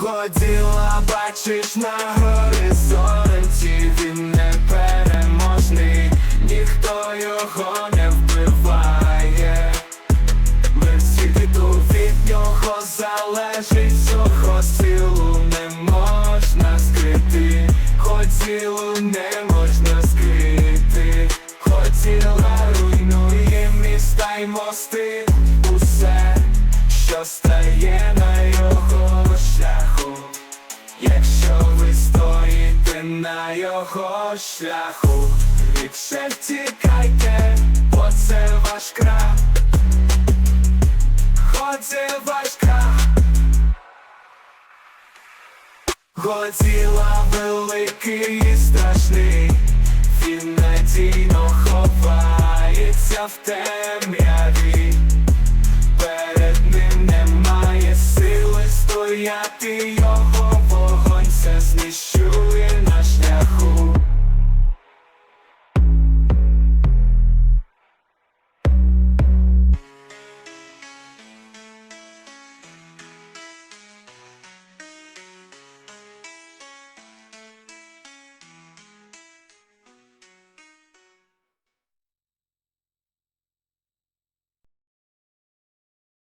Годіла бачиш на горизонті, він непереможний, ніхто його не вбиває. Без світу від нього залежить цього силу не можна скрити, хотілу не можна скрити, хотіла руйнує міста й мости, усе, що стає на його шляху, ліпше втікайте, бо це ваш крах. Ході важка Годіла великий і страшний. Він надійно ховається в темряві. Перед ним немає сили стояти його вогонь все знищує шляху